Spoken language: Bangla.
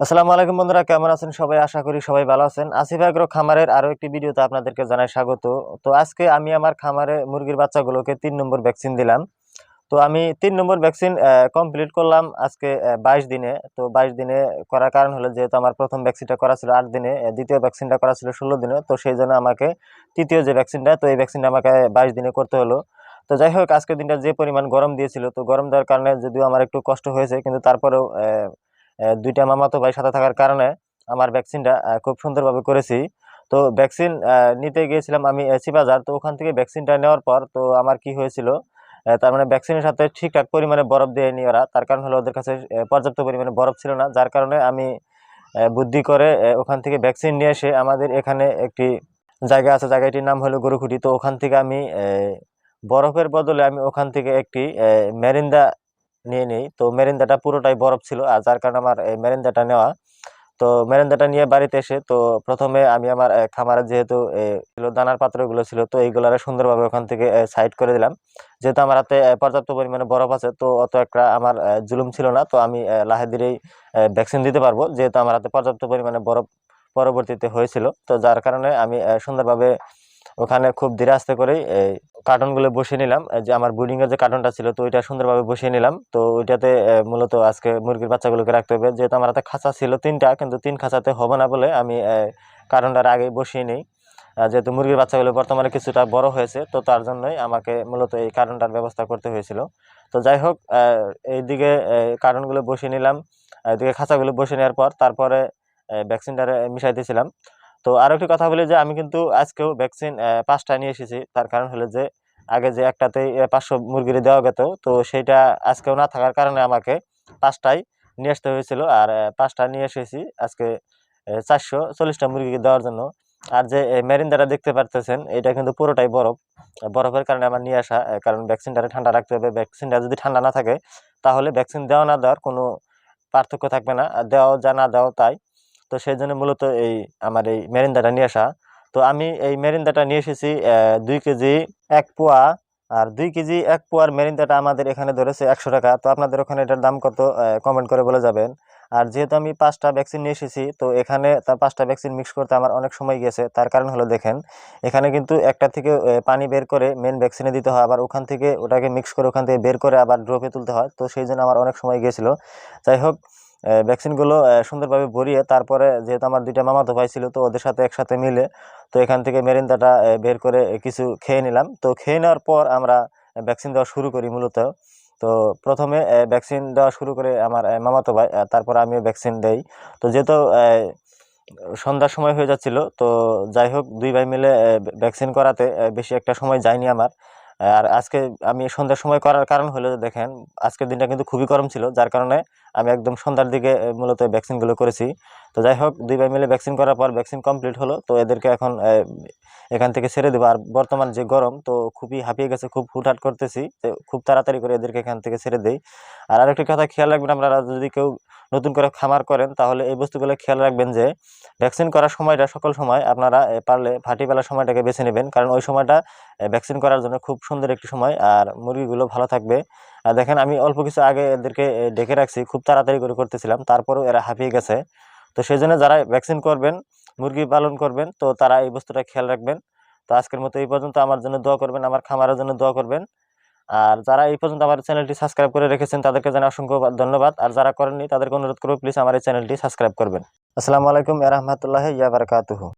আসসালামু আলাইকুম বন্ধুরা, কেমন আছেন সবাই? আশা করি সবাই ভালো আছেন। আসিফ আগ্রো খামারের আরও একটি ভিডিওতে আপনাদেরকে জানাই স্বাগত। তো আজকে আমি আমার খামারে মুরগির বাচ্চাগুলোকে তিন নম্বর ভ্যাকসিন দিলাম। তো আমি তিন নম্বর ভ্যাকসিন কমপ্লিট করলাম আজকে বাইশ দিনে। তো বাইশ দিনে করার কারণ হলো যেহেতু আমার প্রথম ভ্যাকসিনটা করা ছিল আট দিনে দ্বিতীয় ভ্যাকসিনটা করা ছিল ষোলো দিনে। তো সেই জন্য আমাকে তৃতীয় যে ভ্যাকসিনটা, তো এই ভ্যাকসিনটা আমাকে বাইশ দিনে করতে হলো। তো যাই হোক, আজকের দিনটা যে পরিমাণ গরম দিয়েছিল, তো গরম দেওয়ার কারণে যদিও আমার একটু কষ্ট হয়েছে, কিন্তু তারপরেও দুইটা মামাতো ভাই সাথে থাকার কারণে আমার ভ্যাকসিনটা খুব সুন্দরভাবে করেছি। তো ভ্যাকসিন নিতে গিয়েছিলাম আমি এসি বাজার, তো ওখান থেকে ভ্যাকসিনটা নেওয়ার পর তো আমার কি হয়েছিল তার মানে ভ্যাকসিনের সাথে ঠিকঠাক পরিমাণে বরফ দেয়নি ওরা, তার কারণ হলো ওদের কাছে পর্যাপ্ত পরিমাণে বরফ ছিল না, যার কারণে আমি বুদ্ধি করে ওখান থেকে ভ্যাকসিন নিয়ে এসে আমাদের এখানে একটি জায়গা আছে, জায়গাটির নাম হলো গরুখুটি তো ওখান থেকে আমি বরফের বদলে আমি ওখান থেকে একটি মেরিন্দা নিয়ে নিই। তো মেরিন্দাটা পুরোটাই বরফ ছিল আর যার কারণে আমার এই মেরিন্দাটা নেওয়া। তো মেরেন্দাটা নিয়ে বাড়িতে এসে তো প্রথমে আমি আমার খামারে যেহেতু ছিল দানার পাত্রগুলো ছিল, তো এইগুলারে সুন্দরভাবে ওখান থেকে সাইড করে দিলাম। যেহেতু আমার হাতে পর্যাপ্ত পরিমাণে বরফ আছে, তো অত একটা আমার জুলুম ছিল না। তো আমি লাহে ধীরেই ভ্যাকসিন দিতে পারব। যেহেতু আমার হাতে পর্যাপ্ত পরিমাণে বরফ পরবর্তীতে হয়েছিল। তো যার কারণে আমি সুন্দরভাবে ওখানে খুব ধীরে আস্তে করেই এই কার্টনগুলো বসিয়ে নিলাম। যে আমার ব্রিডিং এর যে কার্টনটা ছিল, তো ওইটা সুন্দরভাবে বসিয়ে নিলাম। তো ওইটাতে মূলত আজকে মুরগির বাচ্চাগুলোকে রাখতে হবে। যেহেতু আমার হাতে খাঁচা ছিল তিনটা, কিন্তু তিন খাঁচাতে হবে না বলে আমি কার্টনটার আগে বসিয়ে নিই। যেহেতু মুরগির বাচ্চাগুলো বর্তমানে কিছুটা বড় হয়েছে, তো তার জন্যই আমাকে মূলত এই কার্টনটার ব্যবস্থা করতে হয়েছিল। তো যাই হোক এইদিকে কার্টনগুলো বসিয়ে নিলাম। এদিকে খাঁচাগুলো বসিয়ে নেওয়ার পর, তারপরে ভ্যাকসিনটা মিশাইতেছিলাম। তো আরও একটি কথা বলি যে আমি কিন্তু আজকেও ভ্যাকসিন পাঁচটা নিয়ে এসেছি। তার কারণ হলো যে আগে যে একটাতেই আহ, পাঁচশো মুরগির দেওয়া গেত তো সেইটা আজকেও না থাকার কারণে আমাকে পাঁচটাই নিয়ে আসতে হয়েছিল। আর পাঁচটা নিয়ে এসেছি আজকে চারশো চল্লিশটা মুরগিকে দেওয়ার জন্য। আর যে মেরিন্দাটা দেখতে পারতেছেন এটা কিন্তু পুরোটাই বরফ। বরফের কারণে আমার নিয়ে আসা কারণ ভ্যাকসিনটা ঠান্ডা রাখতে হবে। ভ্যাকসিনটা যদি ঠান্ডা না থাকে তাহলে ভ্যাকসিন দেওয়া না দেওয়ার কোনো পার্থক্য থাকবে না। দেওয়াও যা না দেওয়াও তাই। তো সেই জন্য মূলত এই আমার এই মেরিন্দাটা নিয়ে আসা। তো আমি এই মেরিন্দাটা নিয়ে এসেছি দুই কেজি এক পোয়া। আর দুই কেজি এক পোয়ার মেরিন্দাটা আমাদের এখানে ধরেছে একশো টাকা। তো আপনাদের ওখানে এটার দাম কত কমেন্ট করে বলে যাবেন। আর যেহেতু আমি পাঁচটা ভ্যাকসিন নিয়ে এসেছি, তো এখানে তার পাঁচটা ভ্যাকসিন মিক্স করতে আমার অনেক সময় গেছে তার কারণ হলো দেখেন, এখানে কিন্তু একটা থেকে পানি বের করে মেন ভ্যাকসিনে দিতে হয়। আবার ওখান থেকে ওটাকে মিক্স করে ওখান থেকে বের করে আবার ড্রপে তুলতে হয়। তো সেই জন্য আমার অনেক সময় গিয়েছিল। যাই হোক ভ্যাকসিনগুলো সুন্দরভাবে ভরিয়ে তারপরে যেহেতু আমার দুইটা মামাতো ভাই ছিল, তো ওদের সাথে একসাথে মিলে তো এখান থেকে মেরিন্দাটা বের করে কিছু খেয়ে নিলাম। তো খেয়ে নেওয়ার পর আমরা ভ্যাকসিন দেওয়া শুরু করি মূলত। তো প্রথমে ভ্যাকসিন দেওয়া শুরু করে আমার মামাতো ভাই তারপর আমিও ভ্যাকসিন দেই। তো যেহেতু সন্ধ্যার সময় হয়ে যাচ্ছিল, তো যাই হোক, দুই ভাই মিলে ভ্যাকসিন করাতে বেশি একটা সময় যায়নি আমার। আর আজকে আমি সন্ধ্যার সময় করার কারণ হলো, দেখেন, আজকের দিনটা কিন্তু খুবই গরম ছিল, যার কারণে আমি একদম সন্ধ্যার দিকে মূলত ভ্যাকসিনগুলো করেছি। তো যাই হোক, দুই ভাই মিলে ভ্যাকসিন করার পর ভ্যাকসিন কমপ্লিট হলো। তো এদেরকে এখন এখান থেকে ছেড়ে দেবো। আর বর্তমান যে গরম, তো খুবই হাঁপিয়ে গেছে, খুব হুটহাট করতেছি। খুব তাড়াতাড়ি করে এদেরকে এখান থেকে ছেড়ে দেই। আর আরেকটি কথা, খেয়াল রাখবেন আপনারা, যদি কেউ নতুন করে খামার করেন, তাহলে এই বস্তুগুলো খেয়াল রাখবেন যে ভ্যাকসিন করার সময়টা সকল সময় আপনারা পারলে ফাটিবেলার সময়টাকে বেছে নেবেন। কারণ ওই সময়টা ভ্যাকসিন করার জন্য খুব সুন্দর একটি সময়। আর মুরগিগুলো ভালো থাকবে। দেখেন, আমি অল্প কিছু আগে এদেরকে ডেকে রাখছি। খুব তাড়াতাড়ি করে করতেছিলাম। তারপরেও এরা হাঁপিয়ে গেছে। তো সেই জন্য যারা ভ্যাকসিন করবেন, মুরগি পালন করবেন, তো তারা এই বস্তুটা খেয়াল রাখবেন। তো আজকের মতো এই পর্যন্ত আমার জন্য দোয়া করবেন, আমার খামারের জন্য দোয়া করবেন। আর যারা এই পর্যন্ত আমার চ্যানেলটি সাবস্ক্রাইব করে রেখেছেন, তাদেরকে জানাই অসংখ্য ধন্যবাদ। আর যারা করেননি, তাদেরকে অনুরোধ করব প্লিজ আমার এই চ্যানেলটি সাবস্ক্রাইব করবেন। আসসালামু আলাইকুম রহমতুল্লাহ ইয়া বারকাতুহু।